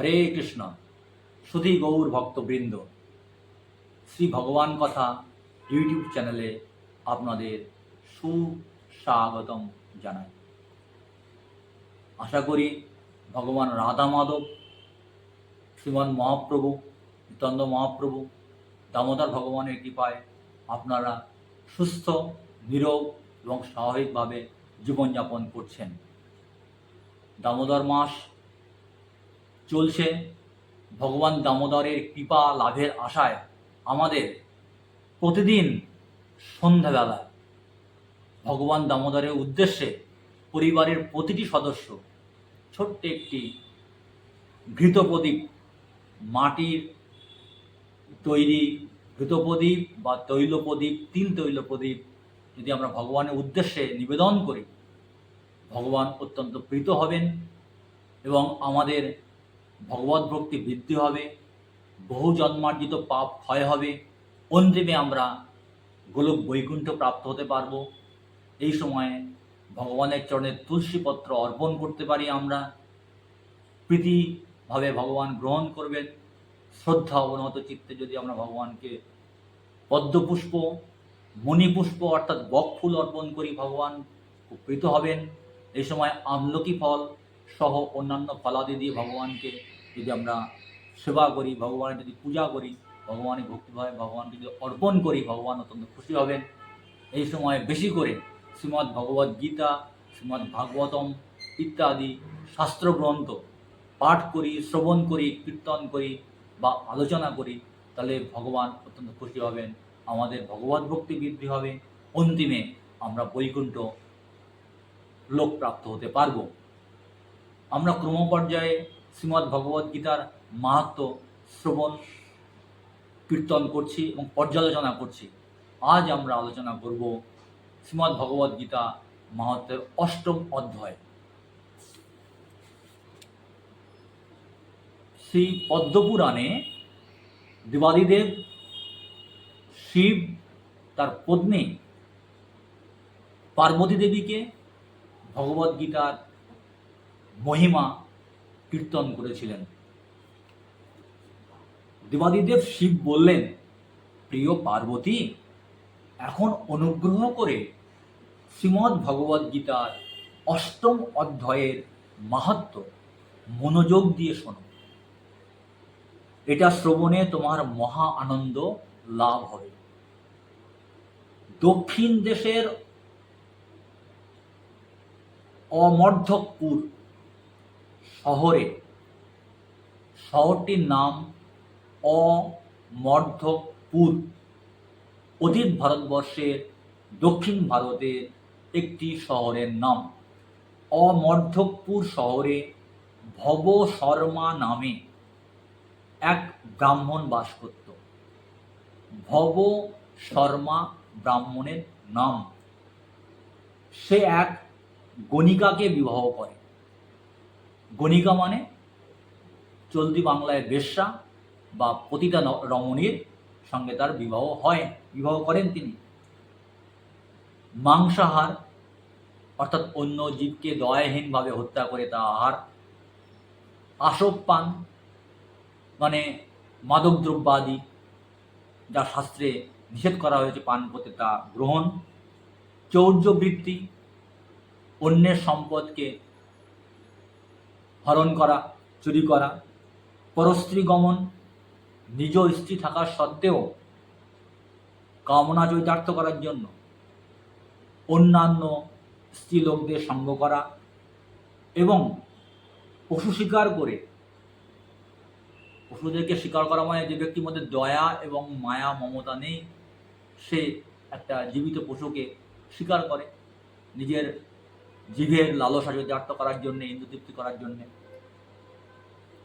হরে কৃষ্ণ। সুধী গৌর ভক্তবৃন্দ, শ্রী ভগবান কথা ইউটিউব চ্যানেলে আপনাদের সুস্বাগতম জানাই। আশা করি ভগবান রাধা মাধব, শ্রীমান মহাপ্রভু নিত্যানন্দ মহাপ্রভু, দামোদর ভগবানের কৃপায় আপনারা সুস্থ নিরোগ এবং স্বাভাবিকভাবে জীবনযাপন করছেন। দামোদর মাস চলছে। ভগবান দামোদরের কৃপা লাভের আশায় আমাদের প্রতিদিন সন্ধ্যাবেলা ভগবান দামোদরের উদ্দেশ্যে পরিবারের প্রতিটি সদস্য ছোট্ট একটি ঘৃত প্রদীপ, মাটির তৈরি ঘৃত প্রদীপ বা তৈল প্রদীপ, তিল তৈল প্রদীপ যদি আমরা ভগবানের উদ্দেশ্যে নিবেদন করি, ভগবান অত্যন্ত প্রীত হবেন এবং আমাদের ভগবত ভক্তি বৃদ্ধি হবে, বহু জন্মার্জিত পাপ ক্ষয় হবে, অন্তিমে আমরা গোলক বৈকুণ্ঠ প্রাপ্ত হতে পারব। এই সময়ে ভগবানের চরণে তুলসীপত্র অর্পণ করতে পারি আমরা। প্রীতিভাবে ভগবান গ্রহণ করবেন। শ্রদ্ধা অবনত চিত্তে যদি আমরা ভগবানকে পদ্মপুষ্প, মণিপুষ্প অর্থাৎ বকফুল অর্পণ করি, ভগবান খুব হবেন। এই সময় আমলকি ফল সহ অন্যান্য ফলাদি দিয়ে ভগবানকে যদি আমরা সেবা করি, ভগবানের যদি পূজা করি, ভগবানের ভক্তিভাবে ভগবানকে যদি অর্পণ করি, ভগবান অত্যন্ত খুশি হবেন। এই সময় বেশি করে শ্রীমদ্ ভগবদ্ গীতা, শ্রীমদ্ ভাগবতম ইত্যাদি শাস্ত্রগ্রন্থ পাঠ করি, শ্রবণ করি, কীর্তন করি বা আলোচনা করি, তাহলে ভগবান অত্যন্ত খুশি হবেন। আমাদের ভগবত ভক্তি বৃদ্ধি হবে। অন্তিমে আমরা বৈকুণ্ঠ লোক প্রাপ্ত হতে পারব। আমরা ক্রমপর্যায়ে শ্রীমদ্ ভগবদ গীতার মাহাত্ম শ্রবণ, কীর্তন করছি এবং পর্যালোচনা করছি। আজ আমরা আলোচনা করব শ্রীমদ্ ভগবদ গীতা মাহাত্মের অষ্টম অধ্যায়। শ্রী পদ্মপুরাণে দেবাদিদেব শিব, তার পত্নী পার্বতী দেবীকে ভগবদ গীতার মহিমা কীর্তন করেছিলেন। দেবাদিদেব শিব বললেন, প্রিয় পার্বতী, এখন অনুগ্রহ করে শ্রীমদ্ ভগবদ গীতার অষ্টম অধ্যায়ের মাহাত্ম মনোযোগ দিয়ে শোনো। এটা শ্রবণে তোমার মহা আনন্দ লাভ হবে। দক্ষিণ দেশের অমর্ধকপুর শহরে। শহরটির নাম অমর্ধকপুর। অতীত ভারতবর্ষের দক্ষিণ ভারতের একটি শহরের নাম। অমর্ধকপুর শহরে ভব শর্মা নামে এক ব্রাহ্মণ বাস করত। ভব শর্মা ব্রাহ্মণের নাম। সে এক গণিকাকে বিবাহ করে। গণিকা মানে চলতি বাংলায় বেশ্যা বা পতিতা রমণীর সঙ্গে তার বিবাহ হয়, বিবাহ করেন তিনি। মাংসাহার, অর্থাৎ অন্য জীবকে দয়াহীনভাবে হত্যা করে তা আহার। আসব পান মানে মাদক দ্রব্যাদি যা শাস্ত্রে নিষেধ করা হয়েছে পান করতে তা গ্রহণ। চৌর্যবৃত্তি, অন্যের সম্পদকে হরণ করা, চুরি করা পরস্ত্রী গমন, নিজ স্ত্রী থাকার সত্ত্বেও কামনা চরিতার্থ করার জন্য অন্যান্য স্ত্রী লোকদের সঙ্গ করা এবং পশু শিকার করে, পশুদেরকে শিকার করা মানে যে ব্যক্তির মধ্যে দয়া এবং মায়া, মমতা নেই, সে একটা জীবিত পশুকে শিকার করে, নিজের জীবের লালসা চরিতার্থ করার জন্যে ইন্দ্রতৃপ্তি করার জন্যে।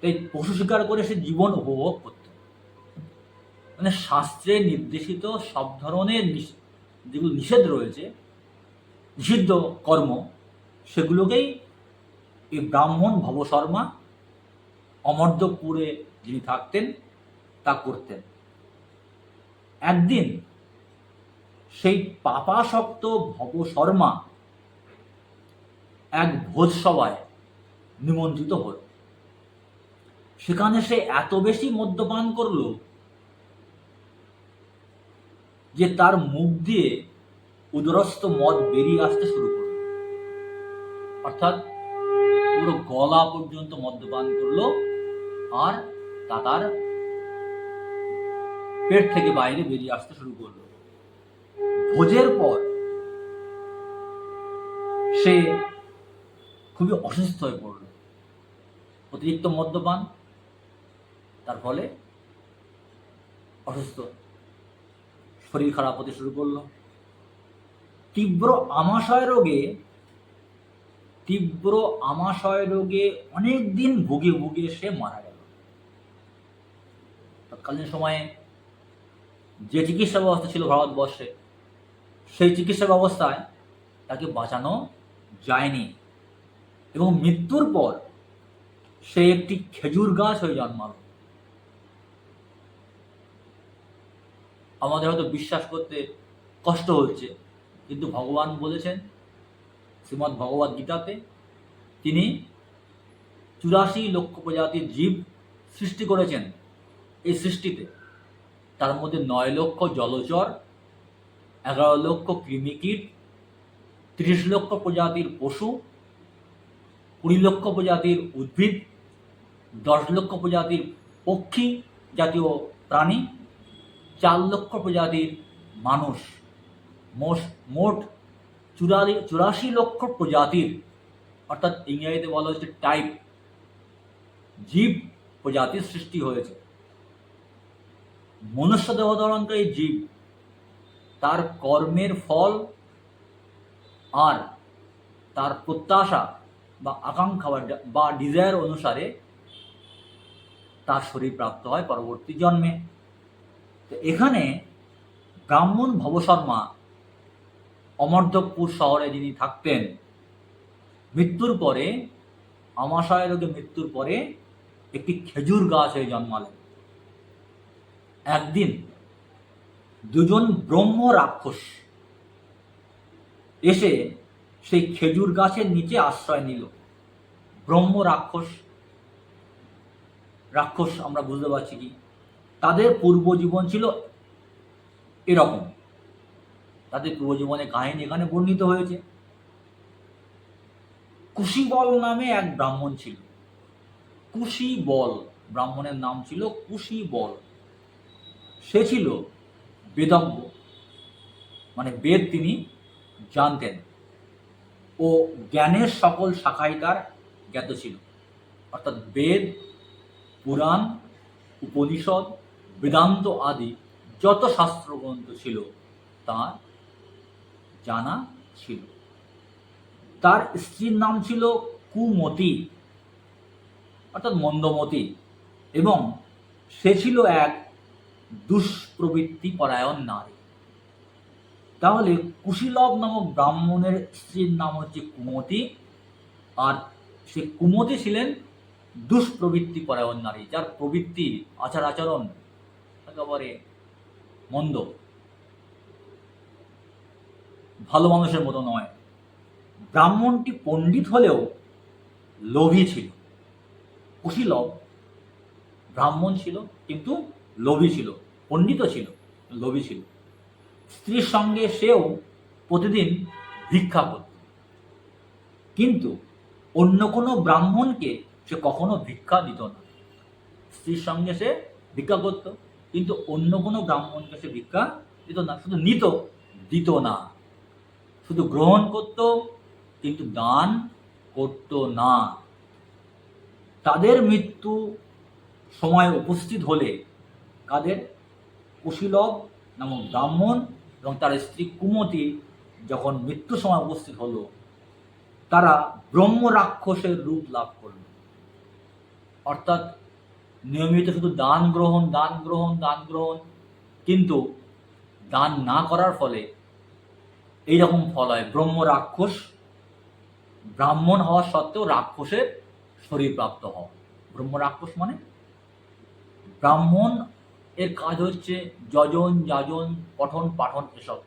তাই পশু শিকার করে সে জীবন উপভোগ করত। মানে শাস্ত্রে নির্দেশিত সব ধরনের যেগুলো নিষেধ রয়েছে, নিষিদ্ধ কর্ম, সেগুলোকেই এই ব্রাহ্মণ ভব শর্মা অমর্দপুরে যিনি থাকতেন, তা করতেন। একদিন সেই পাপাসক্ত ভব শর্মা এক ভোজসভায় নিমন্ত্রিত হল। সেখানে সে এত বেশি মদ্যপান করল যে তার মুখ দিয়ে উদরস্থ মদ বেরিয়ে আসতে শুরু করল। অর্থাৎ পুরো গলা পর্যন্ত মদ্যপান করল আর তা তার পেট থেকে বাইরে বেরিয়ে আসতে শুরু করল। ভোজের পর সে খুবই অসুস্থ হয়ে পড়ল। অতিরিক্ত মদ্যপান, তার ফলে অসুস্থ। শরীর খারাপ হতে শুরু করল। তীব্র আমাশয় রোগে, তীব্র আমাশয় রোগে অনেক দিন ভুগে ভুগে সে মারা গেল। তৎকালীন সময়ে যে চিকিৎসা ব্যবস্থা ছিল ভারতবর্ষে, সেই চিকিৎসা ব্যবস্থায় তাকে বাঁচানো যায়নি। এবং মৃত্যুর পর সে একটি খেজুর গাছ হয়ে জন্মালো। আমাদের হয়তো বিশ্বাস করতে কষ্ট হচ্ছে কিন্তু ভগবান বলেছেন, শ্রীমদ্ ভগবদ গীতাতে তিনি চুরাশি লক্ষ প্রজাতির জীব সৃষ্টি করেছেন এই সৃষ্টিতে। তার মধ্যে নয় লক্ষ জলচর, এগারো লক্ষ কৃমিকীট, তিরিশ লক্ষ প্রজাতির পশু কুড়ি লক্ষ প্রজাতির উদ্ভিদ, দশ লক্ষ প্রজাতির পক্ষী জাতীয় প্রাণী, চার লক্ষ প্রজাতির মানুষ। মোট চুরালি, চুরাশি লক্ষ প্রজাতির অর্থাৎ ইংরেজিতে বলা হচ্ছে টাইপ জীব প্রজাতির সৃষ্টি হয়েছে। মনুষ্য দেহধারণকারী জীব, তার কর্মের ফল আর তার প্রত্যাশা বা আকাঙ্ক্ষা বা- ডিজায়ার অনুসারে তার শরীর প্রাপ্ত হয় পরবর্তী জন্মে। তো এখানে ব্রাহ্মণ ভবশর্মা অমর্ধকপুর শহরে যিনি থাকতেন, মৃত্যুর পরে আমাশয় রোগে মৃত্যুর পরে একটি খেজুর গাছ হয়ে জন্মালেন। একদিন দুজন ব্রহ্ম রাক্ষস এসে সেই খেজুর গাছের নিচে আশ্রয় নিল। ব্রহ্ম রাক্ষস রাক্ষস আমরা বুঝতে পারছি কি? তাদের পূর্ব জীবন ছিল এরকম। তাদের পূর্বজীবনে কাহিনী এখানে বর্ণিত হয়েছে। কুশীবল নামে এক ব্রাহ্মণ ছিল। কুশীবল, ব্রাহ্মণের নাম ছিল কুশীবল। সে ছিল বেদজ্ঞ। মানে বেদ তিনি জানতেন। ও জ্ঞানের সকল শাখায় তার জ্ঞাত ছিল। অর্থাৎ বেদ, পুরাণ, উপনিষদ, বেদান্ত আদি যত শাস্ত্রগ্রন্থ ছিল, তার জানা ছিল। তার স্ত্রীর নাম ছিল কুমতি, অর্থাৎ মন্দমতি, এবং সে ছিল এক দুষ্প্রবৃত্তি পরায়ণ নারী। তাহলে কুশীলভ নামক ব্রাহ্মণের স্ত্রীর নাম হচ্ছে কুমতি। আর সে কুমতি ছিলেন দুষ্প্রবৃত্তি পরায়ণ নারী, যার প্রবৃত্তি আচার আচরণ একেবারে মন্দ। ভালো মানুষের মতো নয়। ব্রাহ্মণটি পণ্ডিত হলেও লোভী ছিল। কুশীলভ ব্রাহ্মণ ছিল, কিন্তু লোভী ছিল পণ্ডিত ছিল, লোভী ছিল। স্ত্রীর সঙ্গে সেও প্রতিদিন ভিক্ষা করত। কিন্তু অন্য কোনো ব্রাহ্মণকে সে কখনো ভিক্ষা দিত না। স্ত্রীর সঙ্গে সে ভিক্ষা করত, কিন্তু অন্য কোনো ব্রাহ্মণকে সে ভিক্ষা দিত না। শুধু নিত, দিত না। শুধু গ্রহণ করত, কিন্তু দান করত না। তাদের মৃত্যু সময় উপস্থিত হলে কাদের কুশীলভ নামক ব্রাহ্মণ এবং তার স্ত্রী কুমতি যখন মৃত্যু সময় উপস্থিত হলো, তারা ব্রহ্ম রাক্ষসের রূপ লাভ করল। অর্থাৎ নিয়মিত শুধু দান গ্রহণ দান গ্রহণ দান গ্রহণ, কিন্তু দান না করার ফলে এইরকম ফল হয়। ব্রহ্ম রাক্ষস, ব্রাহ্মণ হওয়া সত্ত্বেও রাক্ষসের শরীর প্রাপ্ত হওয়া ব্রহ্ম রাক্ষস মানে ব্রাহ্মণ এর কাজ হচ্ছে যজন, যাজন, পঠন, পাঠন এসব।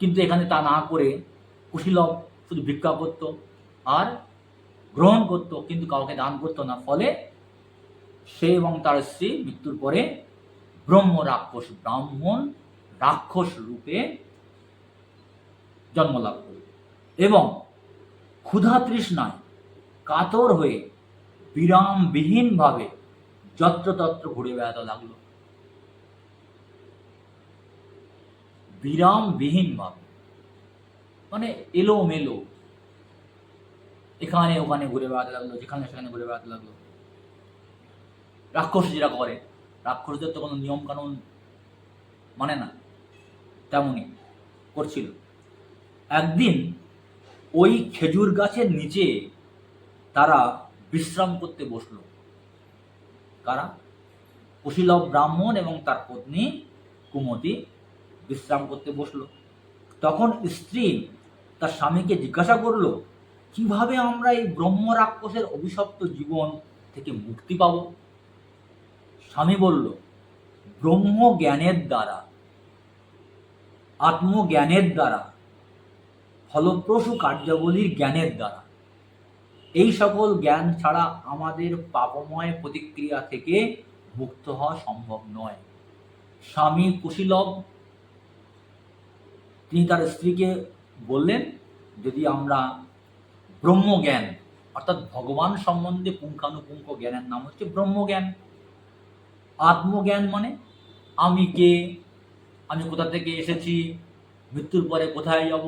কিন্তু এখানে তা না করে কুশীলভ শুধু ভিক্ষা করত আর গ্রহণ করত, কিন্তু কাউকে দান করতো না। ফলে সে এবং তার স্ত্রী মৃত্যুর পরে ব্রহ্ম রাক্ষস, ব্রাহ্মণ রাক্ষস রূপে জন্ম লাভ করল এবং ক্ষুধা তৃষ্ণায় কাতর হয়ে বিরামবিহীনভাবে যত্রতত্র ঘুরে বেড়াতে লাগল। বিরামবিহীনভাবে। মানে এলো মেলো এখানে, ওখানে ঘুরে বেড়াতে লাগল, যেখানে সেখানে ঘুরে বেড়াতে লাগল। রাক্ষস যেটা করে, রাক্ষসদের তো কোনো নিয়ম কানুন মানে না, তেমনই করছিল। একদিন ওই খেজুর গাছের নিচে তারা বিশ্রাম করতে বসল। কারা? কুশীলভ ব্রাহ্মণ এবং তার পত্নী কুমতি বিশ্রাম করতে বসল। তখন স্ত্রী তার স্বামীকে জিজ্ঞাসা করল, কীভাবে আমরা এই ব্রহ্ম রাক্ষসের অভিশপ্ত জীবন থেকে মুক্তি পাব? স্বামী বলল, ব্রহ্ম জ্ঞানের দ্বারা আত্মজ্ঞানের দ্বারা, ফলপ্রসূ কার্যাবলীর জ্ঞানের দ্বারা। এই সকল জ্ঞান ছাড়া আমাদের পাপময় প্রতিক্রিয়া থেকে মুক্ত হওয়া সম্ভব নয়। স্বামী কুশীলভ তিনি তার স্ত্রীকে বললেন, যদি আমরা ব্রহ্মজ্ঞান, অর্থাৎ ভগবান সম্বন্ধে পুঙ্খানুপুঙ্খ জ্ঞানের নাম হচ্ছে ব্রহ্মজ্ঞান। আত্মজ্ঞান মানে আমি কে? আমি কোথা থেকে এসেছি? মৃত্যুর পরে কোথায় যাব?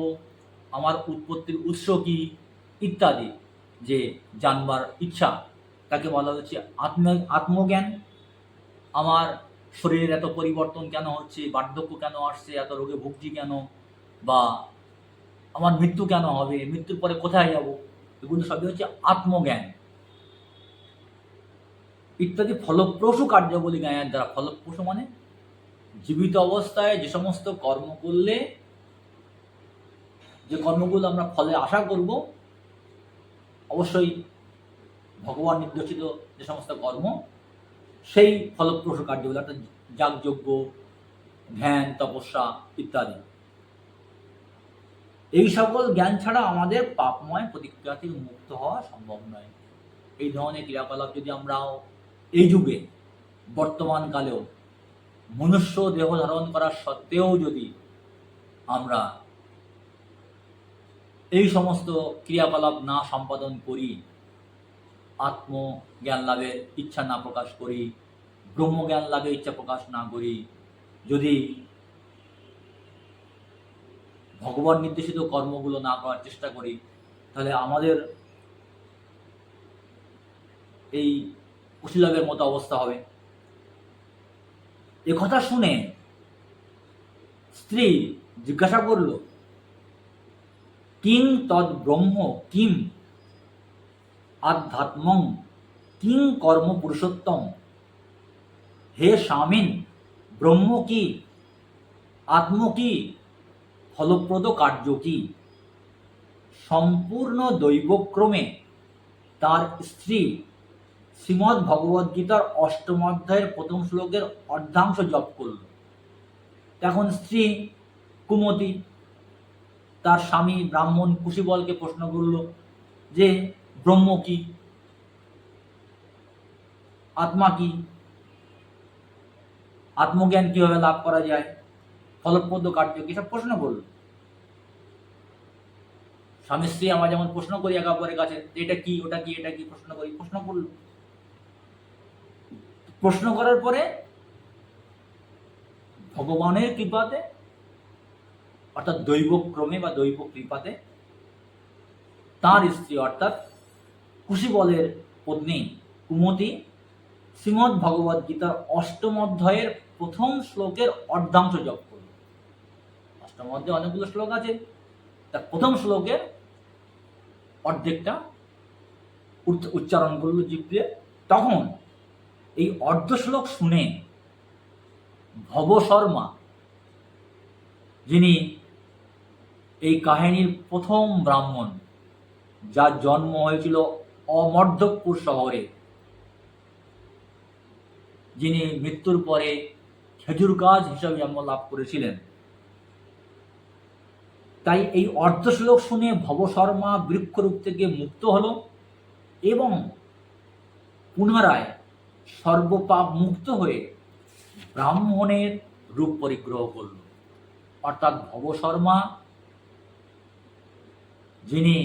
আমার উৎপত্তির উৎস কি? ইত্যাদি, যে জানবার ইচ্ছা, তাকে বলা হচ্ছে আত্ম, আত্মজ্ঞান। আমার শরীরের এত পরিবর্তন কেন হচ্ছে? বার্ধক্য কেন আসছে? এত রোগে ভুগছি কেন? বা আমার মৃত্যু কেন হবে, মৃত্যুর পরে কোথায় যাব, এগুলো সবই হচ্ছে আত্মজ্ঞান। ইত্যাদি ফলপ্রসূ কার্যাবলী জ্ঞানের দ্বারা, ফলপ্রসূ মানে জীবিত অবস্থায় যে সমস্ত কর্ম করলে যে কর্মগুলো আমরা ফলে আশা করব, অবশ্যই ভগবান নির্দেশিত যে সমস্ত কর্ম, সেই ফলপ্রসূ কার্যগুলো, অর্থাৎ যাগযজ্ঞ, ধ্যান, তপস্যা ইত্যাদি। এই সকল জ্ঞান ছাড়া আমাদের পাপময় প্রতিক্রিয়া থেকে মুক্ত হওয়া সম্ভব নয়। এই ধরনের ক্রিয়াকলাপ যদি আমরাও এই যুগে, বর্তমান কালেও মনুষ্য দেহ ধারণ করার সত্ত্বেও যদি আমরা এই সমস্ত ক্রিয়াকলাপ না সম্পাদন করি, আত্মজ্ঞান লাভের ইচ্ছা না প্রকাশ করি, ব্রহ্মজ্ঞান লাভের ইচ্ছা প্রকাশ না করি, যদি ভগবান নির্দেশিত কর্মগুলো না করার চেষ্টা করি, তাহলে আমাদের এই কুশীলভের মতো অবস্থা হবে। এ কথা শুনে স্ত্রী জিজ্ঞাসা করল, কিং তদ ব্রহ্ম কিম? আধ্যাত্মং কিং কর্ম পুরুষোত্তম? হে স্বামীন, ব্রহ্ম কি? আত্ম কি? ফলপ্রদ কার্য কি? সম্পূর্ণ দৈবক্রমে তার স্ত্রী শ্রীমদ্ ভগবদ্গীতার অষ্টম অধ্যায়ের প্রথম শ্লোকের অর্ধাংশ জপ করল। তখন স্ত্রী কুমতি তার স্বামী ব্রাহ্মণ কুশীবলকে প্রশ্ন করল যে, ব্রহ্ম কি? আত্মা কি? আত্মজ্ঞান কীভাবে লাভ করা যায়? ফলপ্রদ কার্য কি সব প্রশ্ন করল স্বামী স্ত্রী আমরা যেমন প্রশ্ন করি একে অপরের কাছে এটা কি, ওটা কি, এটা কি প্রশ্ন করি, প্রশ্ন করল। প্রশ্ন করার পরে ভগবানের কৃপাতে, অর্থাৎ দৈব ক্রমে বা দৈব কৃপাতে, তার স্ত্রী অর্থাৎ কুশিবলের পত্নী কুমতি শ্রীমদ্ ভগবদ্গীতার অষ্টম অধ্যায়ের প্রথম শ্লোকের অর্ধাংশ জপ করল মধ্যে অনেকগুলো শ্লোক আছে। তার প্রথম শ্লোকের অর্ধেকটা উচ্চারণ করল জীব দিয়ে তখন এই অর্ধ শ্লোক শুনে ভব শর্মা, যিনি এই কাহিনীর প্রথম ব্রাহ্মণ, যার জন্ম হয়েছিল অমর্ধকপুর শহরে, যিনি মৃত্যুর পরে খেজুর গাছ হিসাবে জন্ম লাভ করেছিলেন। তাই এই অর্ধ শ্লোক শুনে ভব শর্মা বৃক্ষরূপ থেকে মুক্ত হলো এবং পুনরায় সর্বপাপ মুক্ত হয়ে ব্রাহ্মণের রূপ পরিগ্রহ করল। অর্থাৎ ভব শর্মা যিনি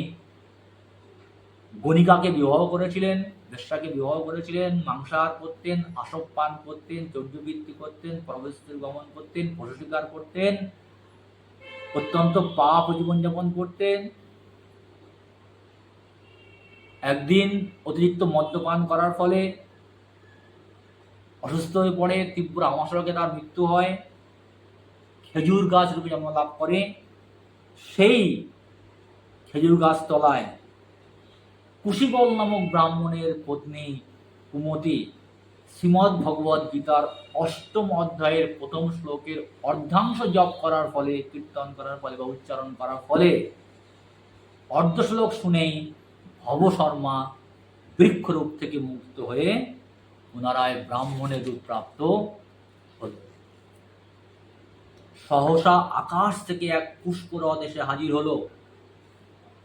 গণিকাকে বিবাহ করেছিলেন বেশ্যাকে বিবাহ করেছিলেন, মাংসাহার করতেন, আসব পান করতেন, চৌর্যবৃত্তি করতেন পরবেশ্বর গমন করতেন পশু শিকার করতেন অত্যন্ত পাপ জীবনযাপন করতেন। একদিন অতিরিক্ত মদ্যপান করার ফলে অসুস্থ হয়ে পড়ে, তীব্র আমাশয়কে তার মৃত্যু হয়। খেজুর গাছ রূপে জন্ম লাভ করে। সেই খেজুর গাছ তলায় কুশিবল নামক ব্রাহ্মণের পত্নী কুমতি শ্রীমদ্ ভগবদ গীতার অষ্টম অধ্যায়ের প্রথম শ্লোকের অর্ধাংশ জপ করার ফলে, কীর্তন করার ফলে বা উচ্চারণ করার ফলে অর্ধ শ্লোক শুনেই ভব শর্মা বৃক্ষরূপ থেকে মুক্ত হয়ে পুনরায় ব্রাহ্মণের রূপ প্রাপ্ত হল। সহসা আকাশ থেকে এক পুষ্পরথ এসে হাজির হলো।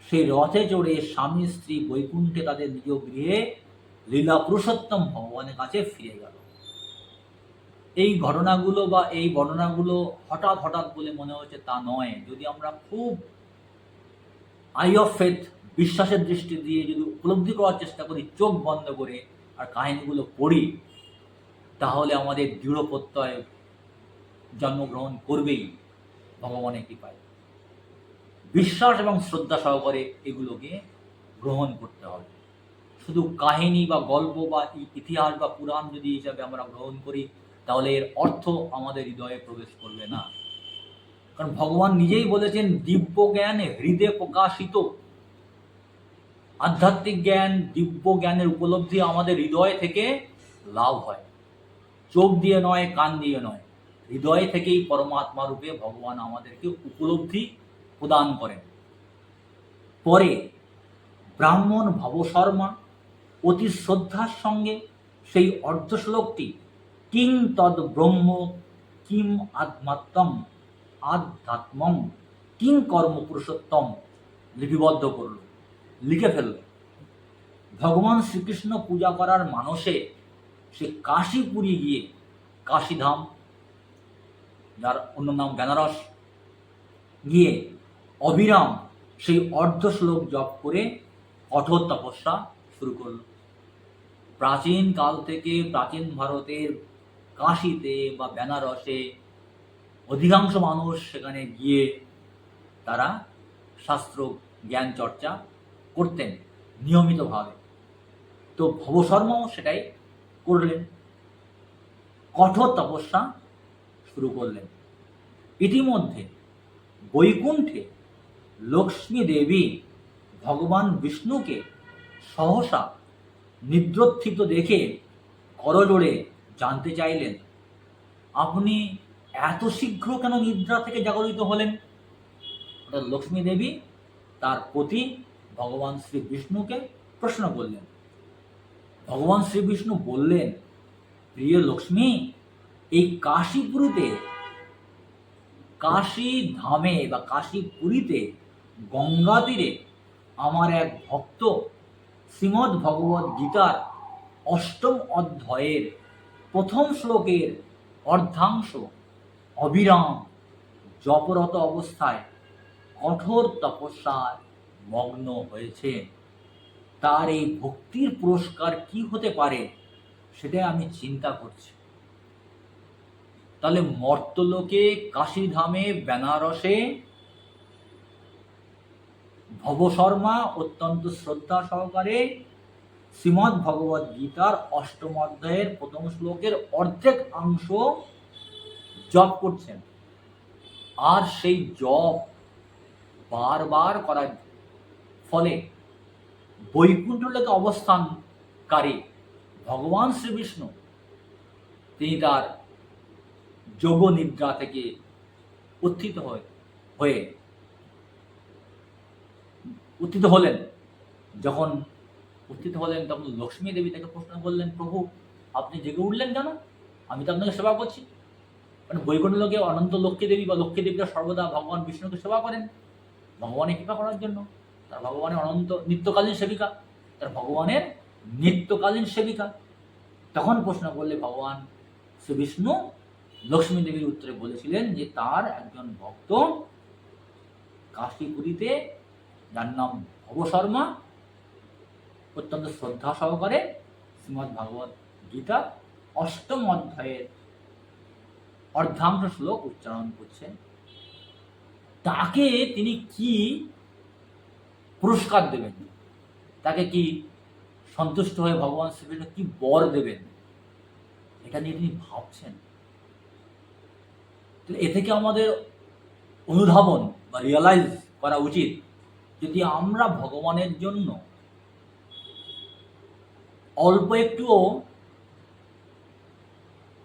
সেই রথে চড়ে স্বামী স্ত্রী বৈকুণ্ঠে তাদের নিজ গৃহে লীলা পুরুষোত্তম ভগবানের কাছে ফিরে গেল। এই ঘটনাগুলো বা এই বর্ণনাগুলো হঠাৎ হঠাৎ বলে মনে হচ্ছে তা নয়। যদি আমরা খুব আই অফ ফেথ বিশ্বাসের দৃষ্টি দিয়ে যদি উপলব্ধি করার চেষ্টা করি, চোখ বন্ধ করে আর কাহিনীগুলো পড়ি, তাহলে আমাদের দৃঢ় প্রত্যয় জন্মগ্রহণ করবেই ভগবানের কৃপায়। বিশ্বাস এবং শ্রদ্ধা সহকারে এগুলোকে গ্রহণ করতে হবে। শুধু কাহিনী বা গল্প বা ইতিহাস বা পুরাণ যদি হিসাবে আমরা গ্রহণ করি, তাহলে এর অর্থ আমাদের হৃদয়ে প্রবেশ করবে না। কারণ ভগবান নিজেই বলেছেন দিব্য জ্ঞান হৃদয়ে প্রকাশিত। আধ্যাত্মিক জ্ঞান দিব্য জ্ঞানের উপলব্ধি আমাদের হৃদয় থেকে লাভ হয়। চোখ দিয়ে নয়, কান দিয়ে নয়। হৃদয় থেকেই পরমাত্মা রূপে ভগবান আমাদেরকে উপলব্ধি প্রদান করেন। পরে ব্রাহ্মণ ভবশর্মা অতি শ্রদ্ধার সঙ্গে সেই অর্ধশ্লোকটি কিং তদ ব্রহ্ম কিম আত্মাত্মম আধ্যাত্মম কিং কর্ম পুরুষোত্তম লিপিবদ্ধ করল, লিখে ফেলল। ভগবান শ্রীকৃষ্ণ পূজা করার মানসে সে কাশীপুরী গিয়ে কাশীধাম, যার অন্য নাম বেনারস, গিয়ে অবিরাম সেই অর্ধ শ্লোক জপ করে কঠোর তপস্যা শুরু করল। প্রাচীন কাল থেকে প্রাচীন ভারতের কাশিতে বা বেনারসে অধিকাংশ মানুষ সেখানে গিয়ে তারা শাস্ত্র জ্ঞান চর্চা করতেন নিয়মিতভাবে। তো ভবশর্মাও সেটাই করলেন। কঠোর তপস্যা শুরু করলেন। ইতিমধ্যে বৈকুণ্ঠে লক্ষ্মী দেবী ভগবান বিষ্ণুকে সহসা নিদ্রোত্থিত দেখে করজোড়ে জানতে চাইলেন, আপনি এত শীঘ্র কেন নিদ্রা থেকে জাগরিত হলেন? লক্ষ্মী দেবী তার প্রতি ভগবান শ্রী বিষ্ণুকে প্রশ্ন করলেন। ভগবান শ্রী বিষ্ণু বললেন, প্রিয় লক্ষ্মী, এই কাশীপুরীতে কাশী ধামে বা কাশীপুরীতে গঙ্গা তীরে আমার এক ভক্ত শ্রীমদ্ ভগবদ গীতার অষ্টম অধ্যায়ের প্রথম শ্লোকের অর্ধাংশ অবিরাম জপরত অবস্থায় কঠোর তপস্যায় মগ্ন হয়েছে। তার এই ভক্তির পুরস্কার কি হতে পারে সেটাই আমি চিন্তা করছি। তাহলে মর্তলোকে, কাশীধামে, বেনারসে ভবশর্মা অত্যন্ত শ্রদ্ধা সহকারে শ্রীমদ্ ভগবদ গীতার অষ্টম অধ্যায়ের প্রথম শ্লোকের অর্ধেক অংশ জপ করছেন। আর সেই জপ বারবার করার ফলে বৈকুণ্ঠ লোকে অবস্থানকারী ভগবান শ্রীবিষ্ণু, তিনি তার যোগ নিদ্রা থেকে উত্থিত হয়ে উত্থিত হলেন। যখন উত্থিত হলেন তখন লক্ষ্মী দেবী তাকে প্রশ্ন করলেন, প্রভু, আপনি জেগে উঠলেন কেন? আমি তো আপনাকে সেবা করছি। মানে বৈকুণ্ঠ লোকে অনন্ত লক্ষ্মী দেবী বা লক্ষ্মী দেবীরা সর্বদা ভগবান বিষ্ণুকে সেবা করেন, ভগবানের কৃপা করার জন্য। তার ভগবানের অনন্ত নিত্যকালীন সেবিকা, তার ভগবানের নিত্যকালীন সেবিকা। তখন প্রশ্ন করলে ভগবান শ্রী বিষ্ণু লক্ষ্মী দেবীর উত্তরে বলেছিলেন যে, তার একজন ভক্ত কাশীপুরীতে যার নাম ভব শর্মা। অত্যন্ত শ্রদ্ধা সহকারে শ্রীমদ্ ভাগবত গীতা অষ্টম অধ্যায়ের অর্ধাংশ শ্লোক উচ্চারণ করছেন। তাকে তিনি কি পুরস্কার দেবেন? তাকে কি সন্তুষ্ট হয়ে ভগবান শ্রীকৃষ্ণ কি বর দেবেন? এটা নিয়ে তিনি ভাবছেন। এ থেকে আমাদের অনুধাবন বা রিয়ালাইজ করা উচিত। যদি আমরা ভগবানের জন্য অল্প একটুও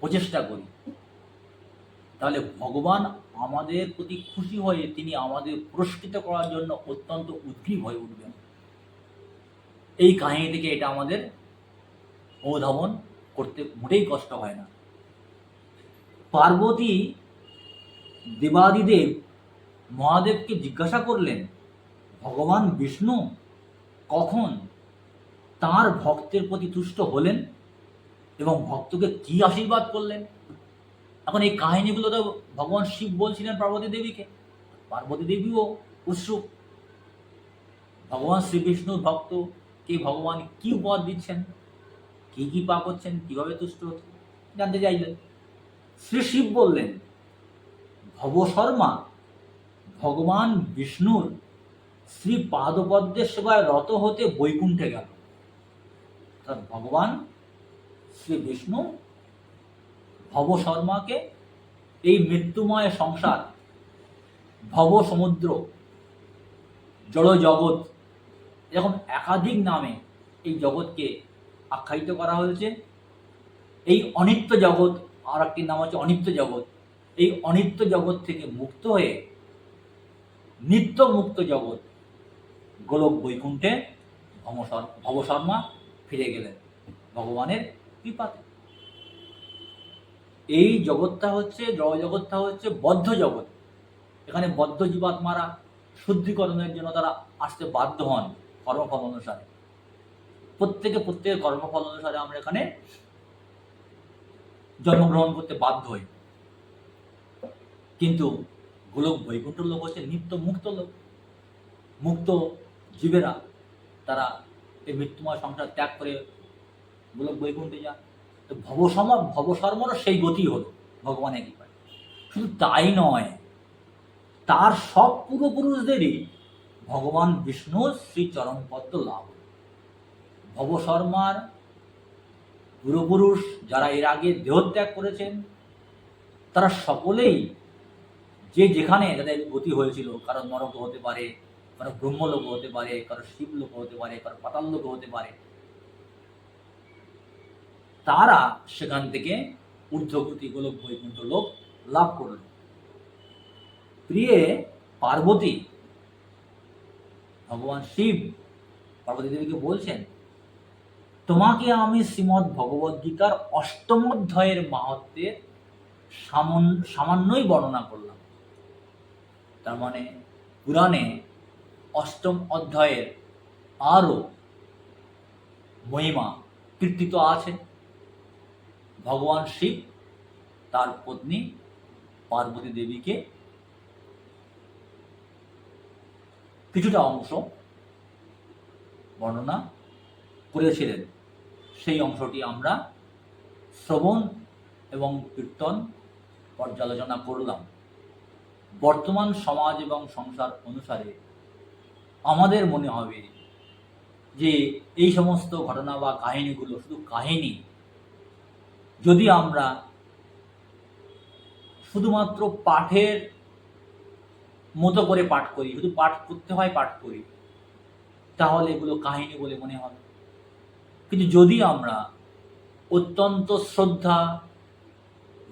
প্রচেষ্টা করি, তাহলে ভগবান আমাদের প্রতি খুশি হয়ে তিনি আমাদের পুরস্কৃত করার জন্য অত্যন্ত উদ্গ্রীব হয়ে উঠবেন। এই কাহিনী থেকে এটা আমাদের অনুধাবন করতে মোটেই কষ্ট হয় না। পার্বতী দেবাদিদেব মহাদেবকে জিজ্ঞাসা করলেন ভগবান বিষ্ণু কখন তার ভক্তের প্রতি তুষ্ট হলেন এবং ভক্তকে কি আশীর্বাদ করলেন? এখন এই কাহিনীগুলো তো ভগবান শিব বলছিলেন পার্বতী দেবীকে। পার্বতী দেবীও উৎসুক। ভগবান শ্রী বিষ্ণুর ভক্তকে ভগবান কি উপহার দিচ্ছেন? কি কি পাপ হচ্ছেন? কীভাবে তুষ্ট হচ্ছেন? জানতে চাইলেন। শ্রী শিব বললেন, ভব শর্মা, ভগবান বিষ্ণুর শ্রী পাদপদ্মের সেবায় রত হতে বৈকুণ্ঠে গেল। অর্থাৎ ভগবান শ্রী বিষ্ণু ভব শর্মাকে এই মৃত্যুময় সংসার, ভব সমুদ্র, জড় জগৎ এরকম একাধিক নামে এই জগৎকে আখ্যায়িত করা হয়েছে। এই অনিত্য জগৎ, আর একটি নাম হচ্ছে অনিত্য জগৎ। এই অনিত্য জগৎ থেকে মুক্ত হয়ে নিত্য মুক্ত জগৎ গোলক বৈকুণ্ঠে ভবশর ভবশর্মা ফিরে গেলেন ভগবানের কৃপাতে। এই জগৎটা হচ্ছে জগৎটা হচ্ছে বদ্ধ জগৎ। এখানে বদ্ধ জীবাত্মারা শুদ্ধিকরণের জন্য তারা আসতে বাধ্য হন কর্মফল অনুসারে। প্রত্যেকে প্রত্যেকের কর্মফল অনুসারে আমরা এখানে জন্মগ্রহণ করতে বাধ্য হই। কিন্তু গোলক বৈকুণ্ঠ লোক হচ্ছে নিত্য মুক্ত লোক। মুক্ত জীবেরা, তারা এই মৃত্যুময় সংসার ত্যাগ করে গোলক বৈকুণ্ঠে যান তো ভবসমা ভবশর্মারও সেই গতি হলো ভগবানের কৃপায় শুধু তাই নয়, তার সব পূর্বপুরুষদেরই ভগবান বিষ্ণু শ্রী চরণপদ্ম লাভ হলো। ভবশর্মার পূর্বপুরুষ যারা এর আগে দেহত্যাগ করেছেন, তারা সকলেই যে যেখানে তাদের গতি হয়েছিল কারণ নরক হতে পারে কারও ব্রহ্মলোক হতে পারে, কারও শিবলোক হতে পারে, কারও পাতাল লোক হতে পারে। তারা সেখান থেকে ঊর্ধ্বগতি গোলক বৈকুণ্ঠ লোক লাভ করল। প্রিয়ে পার্বতী, ভগবান শিব, পার্বতী দেবীকে বলছেন, তোমাকে আমি শ্রীমৎ ভগবদ গীতার অষ্টম অধ্যায়ের মাহাত্মের সামন- সামান্যই বর্ণনা করলাম। তার মানে পুরাণে অষ্টম অধ্যায়ের আরও মহিমা কীর্তিত আছে। ভগবান শিব, তার পত্নী পার্বতী দেবীকে কিছুটা অংশ বর্ণনা করেছিলেন। সেই অংশটি আমরা শ্রবণ এবং কীর্তন পর্যালোচনা করলাম। বর্তমান সমাজ এবং সংসার অনুসারে আমাদের মনে হবে যে এই সমস্ত ঘটনা বা কাহিনীগুলো শুধু কাহিনী। যদি আমরা শুধুমাত্র পাঠের মতো করে পাঠ করি, শুধু পাঠ করতে হয় পাঠ করি, তাহলে এগুলো কাহিনী বলে মনে হবে। কিন্তু যদি আমরা অত্যন্ত শ্রদ্ধা,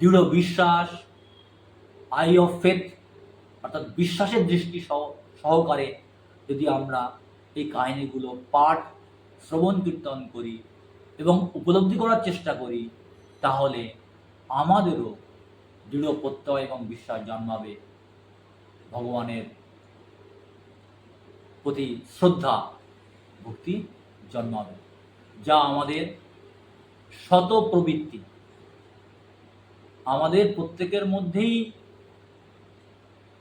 দৃঢ় বিশ্বাস আই অফ ফেথ অর্থাৎ বিশ্বাসের দৃষ্টি সহ, সহকারে যদি আমরা এই কাহিনীগুলো পাঠ, শ্রবণ, কীর্তন করি এবং উপলব্ধি করার চেষ্টা করি, তাহলে আমাদেরও দৃঢ় প্রত্যয় এবং বিশ্বাস জন্মাবে। ভগবানের প্রতি শ্রদ্ধা, ভক্তি জন্মাবে, যা আমাদের শত প্রবৃত্তি আমাদের প্রত্যেকের মধ্যেই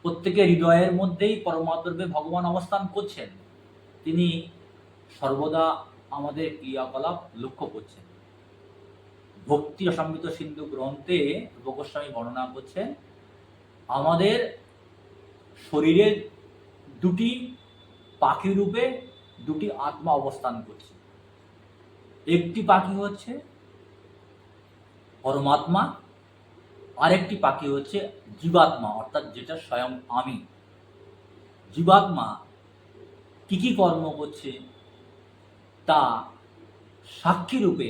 প্রত্যেকের হৃদয়ের মধ্যেই পরমাত্মে ভগবান অবস্থান করছেন। তিনি সর্বদা আমাদের ক্রিয়াকলাপ লক্ষ্য করছেন। ভক্তি অসম্মিত সিন্ধু গ্রন্থে গোস্বামী বর্ণনা করছেন, আমাদের শরীরের দুটি পাখি রূপে দুটি আত্মা অবস্থান করছে। একটি পাখি হচ্ছে পরমাত্মা আরেকটি পাখি হচ্ছে জীবাত্মা, অর্থাৎ যেটা স্বয়ং আমি। জীবাত্মা কি কি কর্ম করছে? তা সাক্ষী রূপে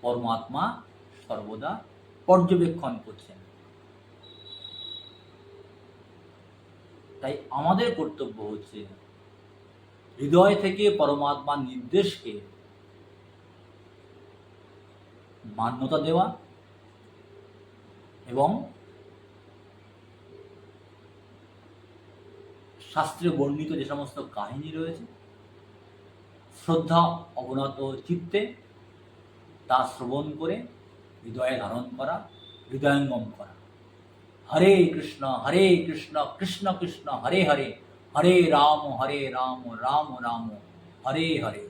পরমাত্মা সর্বদা পর্যবেক্ষণ করছেন। তাই আমাদের কর্তব্য হচ্ছে হৃদয় থেকে পরমাত্মার নির্দেশকে মান্যতা দেওয়া এবং শাস্ত্রে বর্ণিত যে সমস্ত কাহিনী রয়েছে, শ্রদ্ধা, অবনত চিত্তে তা শ্রবণ করে, হৃদয়ে ধারণ করা, হৃদয়ঙ্গম করা। হরে কৃষ্ণ হরে কৃষ্ণ কৃষ্ণ কৃষ্ণ, হরে হরে হরে রাম হরে রাম রাম রাম, হরে হরে।